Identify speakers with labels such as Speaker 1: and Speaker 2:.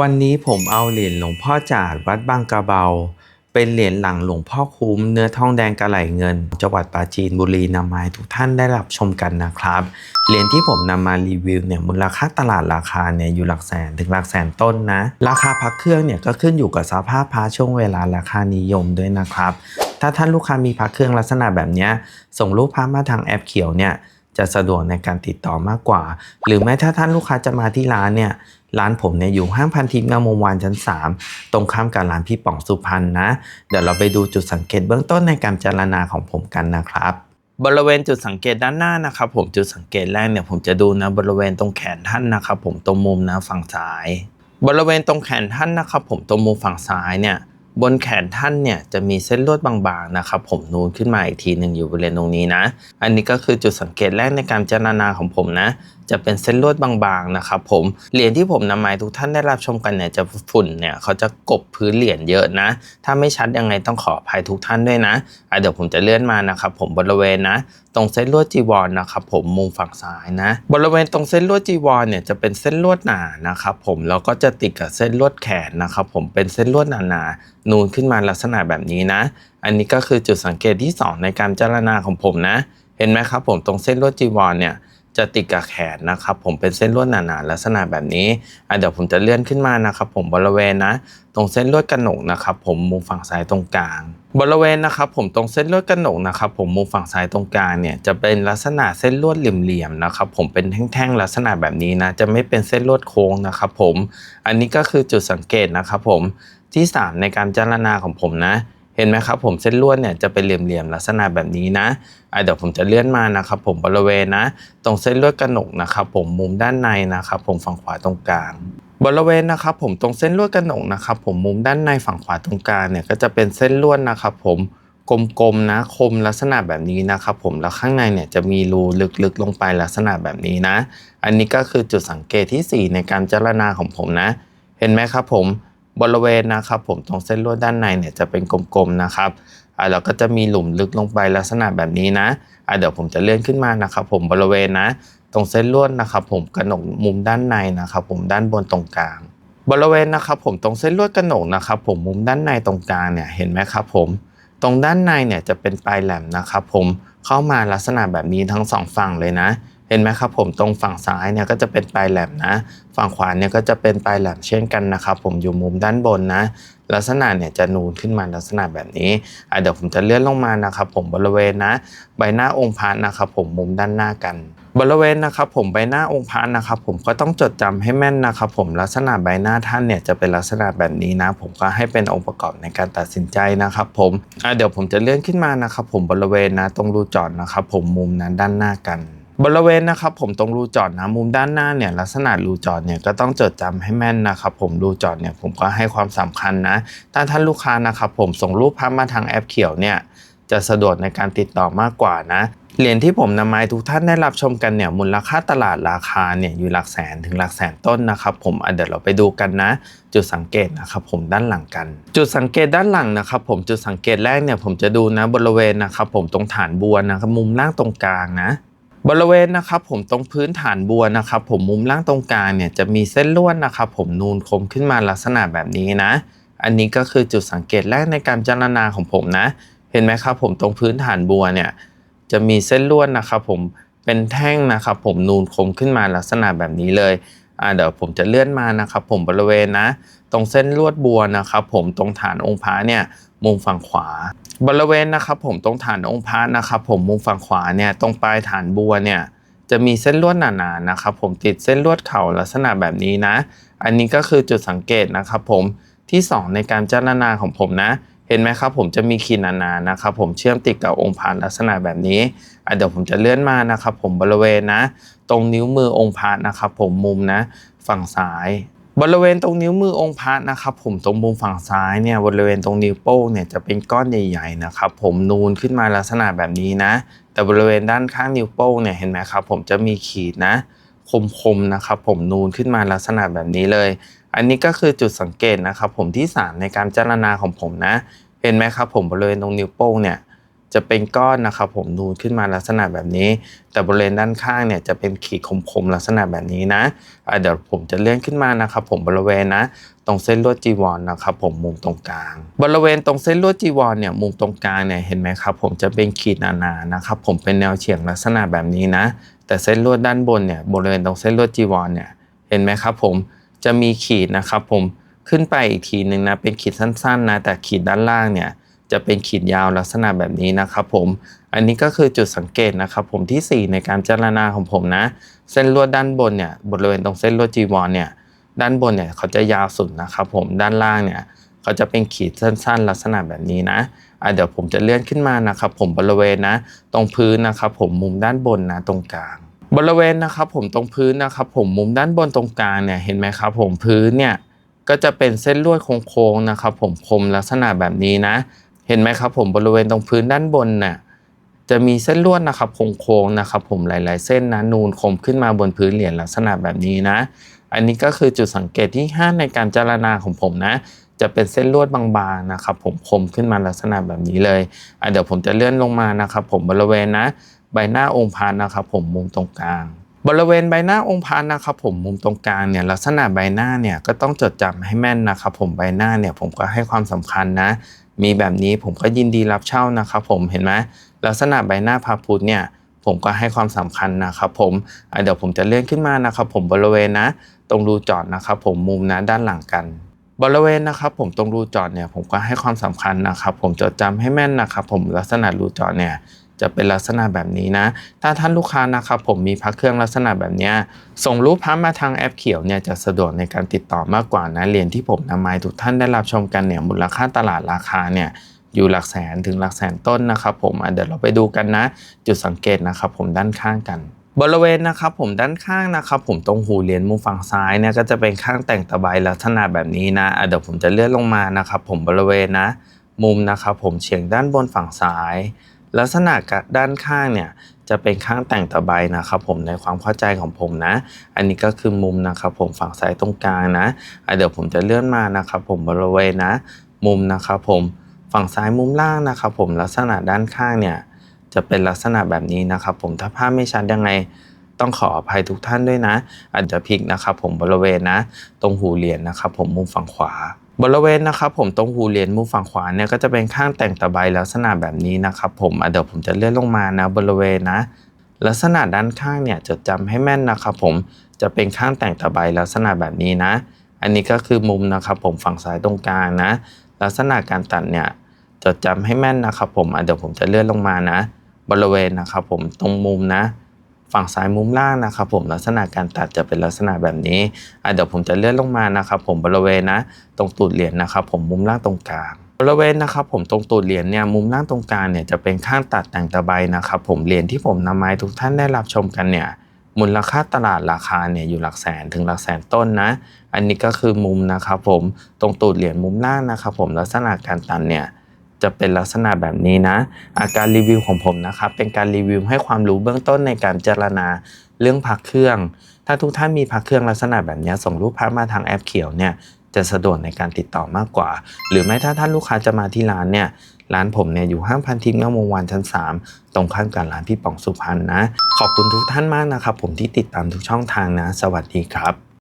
Speaker 1: วันนี้ผมเอาเหรียญหลวงพ่อจาดวัดบางกระเบา เป็นเหรียญหลังหลวงพ่อคุ้มเนื้อทองแดงกระไหลเงิน จังหวัดปราจีนบุรีนำมาให้ทุกท่านได้รับชมกันนะครับ เหรียญที่ผมนำมารีวิวเนี่ยมูลค่าตลาดราคาเนี่ยอยู่หลักแสนถึงหลักแสนต้นนะ ราคาพักเครื่องเนี่ยก็ขึ้นอยู่กับสภาพพระช่วงเวลาราคานิยมด้วยนะครับ ถ้าท่านลูกค้ามีพระเครื่องลักษณะแบบนี้ส่งรูปพระมาทางแอปเขียวเนี่ย จะสะดวกในการติดต่อมากกว่า หรือแม้ถ้าท่านลูกค้าจะมาที่ร้านเนี่ยร้านผมเนี่ยอยู่ห้างพันทิพย์งามวงวานชั้น 3 ตรงข้ามกับร้านพี่ป๋องสุพรรณนะ เดี๋ยวเราไปดูจุดสังเกตเบื้องต้นในการเจารณาของผมกันนะครับ บริเวณจุดสังเกตด้านหน้านะครับผมจุดสังเกตแรกเนี่ยผมจะดูนะบริเวณตรงแขนท่านนะครับผมตรงมุมนะฝั่งซ้าย บริเวณตรงแขนท่านนะครับผมตรงมุมฝั่งซ้ายเนี่ย บนแขนท่านเนี่ยจะมีเส้นลวดบางๆนะครับผมนูนขึ้นมาอีกทีหนึ่งอยู่บริเวณตรงนี้นะ อันนี้ก็คือจุดสังเกตแรกในการเจารณาของผมนะ จะเป็นเส้นลวดบางๆนะครับผมเหรียญที่ผมนำมาให้ทุกท่านได้รับชมกันเนี่ยจะฝุ่นเนี่ยเขาจะกบพื้นเหรียญเยอะนะ ถ้าไม่ชัดยังไงต้องขออภัยทุกท่านด้วยนะอะเดี๋ยวผมจะเลื่อนมานะครับผมบริเวณนะตรงเส้นลวดจีวรนะครับผมมุมฝั่งซ้ายนะ บริเวณตรงเส้นลวดจีวรเนี่ยจะเป็นเส้นลวดหนานะครับผมแล้วก็จะติดกับเส้นลวดแขนนะครับผมเป็นเส้นลวดหนาๆนูนขึ้นมาลักษณะแบบนี้นะ อันนี้ก็คือจุดสังเกตที่สองในการเจรณาของผมนะ เห็นไหมครับผมตรงเส้นลวดจีวรเนี่ย จะติดกับแขนนะครับผมเป็นเส้นลวดหนาๆลักษณะแบบนี้อะเดี๋ยวผมจะเลื่อนขึ้นมานะครับผมบริเวณนะ ตรงเส้นลวดกระหนกนะครับผมมุมฝั่งซ้ายตรงกลาง บริเวณนะครับผมตรงเส้นลวดกระหนกนะครับผมมุมฝั่งซ้ายตรงกลางเนี่ยจะเป็นลักษณะเส้นลวดเหลี่ยมๆนะครับผมเป็นแท่งๆลักษณะแบบนี้นะจะไม่เป็นเส้นลวดโค้งนะครับผมอันนี้ก็คือจุดสังเกตนะครับผมที่ 3 ในการเจารณาของผมนะ เห็นไหมครับผมเส้นลวดเนี่ยจะเป็นเหลี่ยมๆลักษณะแบบนี้นะอะเดี๋ยวผมจะเลื่อนมานะครับผมบริเวณนะ ตรงเส้นลวดกระหนกนะครับผมมุมด้านในนะครับผมฝั่งขวาตรงกลางบริเวณนะครับผมตรงเส้นลวดกระหนกนะครับผมมุมด้านในฝั่งขวาตรงกลางเนี่ยก็จะเป็นเส้นลวดนะครับผมกลมๆนะคมลักษณะแบบนี้นะครับผมแล้วข้างในเนี่ยจะมีรูลึกๆลงไปลักษณะแบบนี้นะ อันนี้ก็คือจุดสังเกตที่ 4 ในการเจรณาของผมนะ เห็นไหมครับผม บริเวณนะครับผมตรงเส้นลวดด้านในเนี่ยจะเป็นกลมๆนะครับอ่าแล้วก็จะมีหลุมลึกลงไปลักษณะแบบนี้นะอ่าเดี๋ยวผมจะเลื่อนขึ้นมานะครับ ผมบริเวณนะตรงเส้นลวดนะครับ ผมกระหนกมุมด้านในนะครับ ผมด้านบนตรงกลาง บริเวณนะครับผมตรงเส้นลวดกระหนกนะครับผมมุมด้านในตรงกลางเนี่ยเห็นไหมครับผมตรงด้านในเนี่ยจะเป็นปลายแหลมนะครับ ผมเข้ามาลักษณะแบบนี้ทั้งสองฝั่งเลยนะ เห็นไหมครับผมตรงฝั่งซ้ายเนี่ยก็จะเป็นปลายแหลมนะ ฝั่งขวาเนี่ยก็จะเป็นปลายแหลมเช่นกันนะครับผมอยู่มุมด้านบนนะ ลักษณะเนี่ยจะนูนขึ้นมาลักษณะแบบนี้เดี๋ยวผมจะเลื่อนลงมานะครับผมบริเวณนะ ใบหน้าองค์พระนะครับผมมุมด้านหน้ากันบริเวณนะครับผมใบหน้าองค์พระนะครับผมก็ต้องจดจำให้แม่นนะครับผมลักษณะใบหน้าท่านเนี่ยจะเป็นลักษณะแบบนี้นะ ผมก็ให้เป็นองค์ประกอบในการตัดสินใจนะครับผมเดี๋ยวผมจะเลื่อนขึ้นมานะครับผมบริเวณนะตรงรูจอดนะครับผมมุมนั้นด้านหน้ากัน บริเวณนะครับผมตรงรูจอดนะมุมด้านหน้าเนี่ยลักษณะรูจอดเนี่ยก็ต้องจดจำให้แม่นนะครับผมรูจอดเนี่ยผมก็ให้ความสำคัญนะถ้าท่านลูกค้านะครับผมส่งรูปภาพมาทางแอปเขียวเนี่ยจะสะดวกในการติดต่อมากกว่านะเหรียญที่ผมนำมาให้ทุกท่านได้รับชมกันเนี่ยมูลค่าตลาดราคาเนี่ยอยู่หลักแสนถึงหลักแสนต้นนะครับผมเดี๋ยวเราไปดูกันนะ จุดสังเกตนะครับผมด้านหลังกัน จุดสังเกตด้านหลังนะครับผมจุดสังเกตแรกเนี่ยผมจะดูนะบริเวณนะครับผมตรงฐานบัวนะครับมุมล่างตรงกลางนะ บริเวณนะครับผมตรงพื้นฐานบัวนะครับผมมุมล่างตรงกลางเนี่ยจะมีเส้นลวดนะครับผมนูนคมขึ้นมาลักษณะแบบนี้นะ อันนี้ก็คือจุดสังเกตแรกในการเจารณาของผมนะ เห็นไหมครับผมตรงพื้นฐานบัวเนี่ยจะมีเส้นลวดนะครับผมเป็นแท่งนะครับผมนูนคมขึ้นมาลักษณะแบบนี้เลยอ่าเดี๋ยวผมจะเลื่อนมานะครับผมบริเวณนะ ตรงเส้นลวดบัวนะครับผมตรงฐานองค์พระเนี่ย มุมฝั่งขวา บริเวณนะครับผมตรงฐานองค์พระนะครับผมมุมฝั่งขวาเนี่ยตรงปลายฐานบัวเนี่ยจะมีเส้นลวดหนาๆนะครับผมติดเส้นลวดเข่าลักษณะแบบนี้นะ อันนี้ก็คือจุดสังเกตนะครับผมที่ 2 ในการเจารณาของผมนะ เห็นไหมครับผมจะมีขีดหนาๆนะครับผมเชื่อมติดกับองค์พระลักษณะแบบนี้เดี๋ยวผมจะเลื่อนมานะครับผมบริเวณนะ ตรงนิ้วมือองค์พระนะครับผมมุมนะ ฝั่งซ้าย บริเวณตรงนิ้วมือองค์พระนะครับ ผมตรงมุมฝั่งซ้ายเนี่ยบริเวณตรงนิ้วโป้งเนี่ยจะเป็นก้อนใหญ่ๆนะครับ ผมนูนขึ้นมาลักษณะแบบนี้นะ แต่บริเวณด้านข้างนิ้วโป้งเนี่ยเห็นไหมครับ ผมจะมีขีดนะ คมๆนะครับ ผมนูนขึ้นมาลักษณะแบบนี้เลย อันนี้ก็คือจุดสังเกตนะครับ ผมที่ 3 ในการเจรณาของผมนะ เห็นไหมครับ ผมบริเวณตรงนิ้วโป้งเนี่ย จะเป็นก้อนนะครับผมนูนขึ้นมาลักษณะแบบนี้ แต่บริเวณด้านข้างเนี่ยจะเป็นขีดคมๆลักษณะแบบนี้นะเดี๋ยวผมจะเลื่อนขึ้นมานะครับผมบริเวณนะ ตรงเส้นลวดจีวรนะครับผมมุมตรงกลาง บริเวณตรงเส้นลวดจีวรเนี่ยมุมตรงกลางเนี่ยเห็นไหมครับผมจะเป็นขีดหนาๆนะครับผมเป็นแนวเฉียงลักษณะแบบนี้นะ แต่เส้นลวดด้านบนเนี่ยบริเวณตรงเส้นลวดจีวรเนี่ยเห็นไหมครับผมจะมีขีดนะครับผมขึ้นไปอีกทีหนึ่งนะเป็นขีดสั้นๆนะแต่ขีดด้านล่างเนี่ย จะเป็นขีดยาวลักษณะแบบนี้นะครับผม อันนี้ก็คือจุดสังเกตนะครับผมทีสี่ 4 ในการเจรณาของผมนะ เส้นลวดด้านบนเนี่ยบริเวณตรงเส้นลวดจีวรเนี่ยด้านบนเนี่ยเขาจะยาวสุดนะครับผมด้านล่างเนี่ยเขาจะเป็นขีดสั้น ๆ ลักษณะแบบนี้นะอะเดี๋ยวผมจะเลื่อนขึ้นมานะครับผมบริเวณนะ ตรงพื้นนะครับผมมุมด้านบนนะตรงกลางบริเวณนะครับผมตรงพื้นนะครับผมมุมด้านบนตรงกลางเนี่ยเห็นไหมครับผมพื้นเนี่ยก็จะเป็นเส้นลวดโค้งๆนะครับผมคมลักษณะแบบนี้นะ เห็นไหมครับผมบริเวณตรงพื้นด้านบนน่ะจะมีเส้นลวดนะครับโค้งๆนะครับ ผมหลาย ๆ เส้นนะนูนคมขึ้นมาบนพื้นเหรียญลักษณะแบบนี้นะ อันนี้ก็คือจุดสังเกตที่ 5 ในการจารณาของผมนะ จะเป็นเส้นลวดบางๆนะครับ ผมคมขึ้นมาลักษณะแบบนี้เลยเดี๋ยวผมจะเลื่อนลงมานะครับ ผมบริเวณนะ ใบหน้าองค์พระนะครับ ผมมุมตรงกลาง บริเวณใบหน้าองค์พระนะครับผมมุมตรงกลางเนี่ยลักษณะใบหน้าเนี่ยก็ต้องจดจำให้แม่นนะครับ ผมใบหน้าเนี่ยผมก็ให้ความสำคัญนะ มีแบบนี้ผมก็ยินดีรับเช่านะครับผมเห็นไหมลักษณะใบหน้าพระพุทธเนี่ยผมก็ให้ความสำคัญนะครับผมเดี๋ยวผมจะเลื่อนขึ้นมานะครับผมบริเวณนะ ตรงรูจอดนะครับผมมุมนะด้านหลังกัน บริเวณนะครับผมตรงรูจอดเนี่ยผมก็ให้ความสำคัญนะครับผมจดจำให้แม่นนะครับผมลักษณะรูจอดเนี่ย จะเป็นลักษณะแบบนี้นะ ถ้าท่านลูกค้านะครับผมมีพระเครื่องลักษณะแบบนี้ ส่งรูปพระมาทางแอปเขียวเนี่ยจะสะดวกในการติดต่อมากกว่านะเหรียญที่ผมนำมาให้ทุกท่านได้รับชมกันเนี่ยมูลค่าตลาดราคาเนี่ยอยู่หลักแสนถึงหลักแสนต้นนะครับผมเดี๋ยวเราไปดูกันนะ จุดสังเกตนะครับผมด้านข้างกันบริเวณนะครับผมด้านข้างนะครับผมตรงหูเหรียญมุมฝั่งซ้ายเนี่ยก็จะเป็นข้างแต่งตะไบลักษณะแบบนี้นะเดี๋ยวผมจะเลื่อนลงมานะครับผมบริเวณนะ มุมนะครับผมเฉียงด้านบนฝั่งซ้าย ลักษณะด้านข้างเนี่ยจะเป็นข้างแต่งตะไบนะครับผมในความเข้าใจของผมนะ อันนี้ก็คือมุมนะครับผมฝั่งซ้ายตรงกลางนะอะเดี๋ยวผมจะเลื่อนมานะครับผมบริเวณนะ มุมนะครับผมฝั่งซ้ายมุมล่างนะครับผมลักษณะด้านข้างเนี่ยจะเป็นลักษณะแบบนี้นะครับผมถ้าภาพไม่ชัดยังไงต้องขออภัยทุกท่านด้วยนะ อาจจะพลิกนะครับผมบริเวณนะ ตรงหูเหรียญนะครับผมมุมฝั่งขวา บริเวณนะครับผมตรงหูเหรียญมุมฝั่งขวาเนี่ยก็จะเป็นข้างแต่งตะไบลักษณะแบบนี้นะครับผมเดี๋ยวผมจะเลื่อนลงมานะบริเวณนะ ลักษณะด้านข้างเนี่ยจดจำให้แม่นนะครับผมจะเป็นข้างแต่งตะไบลักษณะแบบนี้นะ อันนี้ก็คือมุมนะครับผมฝั่งซ้ายตรงกลางนะ ลักษณะการตัดเนี่ยจดจำให้แม่นนะครับผมเดี๋ยวผมจะเลื่อนลงมานะ บริเวณนะครับผมตรงมุมนะ ฝั่งซ้ายมุมล่างนะครับผมลักษณะการตัดจะเป็นลักษณะแบบนี้อะเดี๋ยวผมจะเลื่อนลงมานะครับผมบริเวณนะ ตรงตูดเหรียญนะครับผมมุมล่างตรงกลางบริเวณนะครับผมตรงตูดเหรียญเนี่ยมุมล่างตรงกลางเนี่ยจะเป็นข้างตัดแต่งตะไบนะครับผมเหรียญที่ผมนำมาให้ทุกท่านได้รับชมกันเนี่ยมูลค่าตลาดราคาเนี่ยอยู่หลักแสนถึงหลักแสนต้นนะ อันนี้ก็คือมุมนะครับผมตรงตูดเหรียญมุมล่างนะครับผมลักษณะการตัดเนี่ย จะเป็นลักษณะแบบนี้นะ อาการรีวิวของผมนะครับ เป็นการรีวิวให้ความรู้เบื้องต้นในการเจรณาเรื่องพักเครื่อง ถ้าทุกท่านมีพักเครื่องลักษณะแบบนี้ส่งรูปพักมาทางแอปเขียวเนี่ยจะสะดวกในการติดต่อมากกว่า หรือไม่ถ้าท่านลูกค้าจะมาที่ร้านเนี่ย ร้านผมเนี่ยอยู่ห้างพันทิพย์เงามวงวานชั้น 3 ตรงข้ามกับร้านพี่ป๋องสุพรรณนะ ขอบคุณทุกท่านมากนะครับ ผมที่ติดตามทุกช่องทางนะ สวัสดีครับ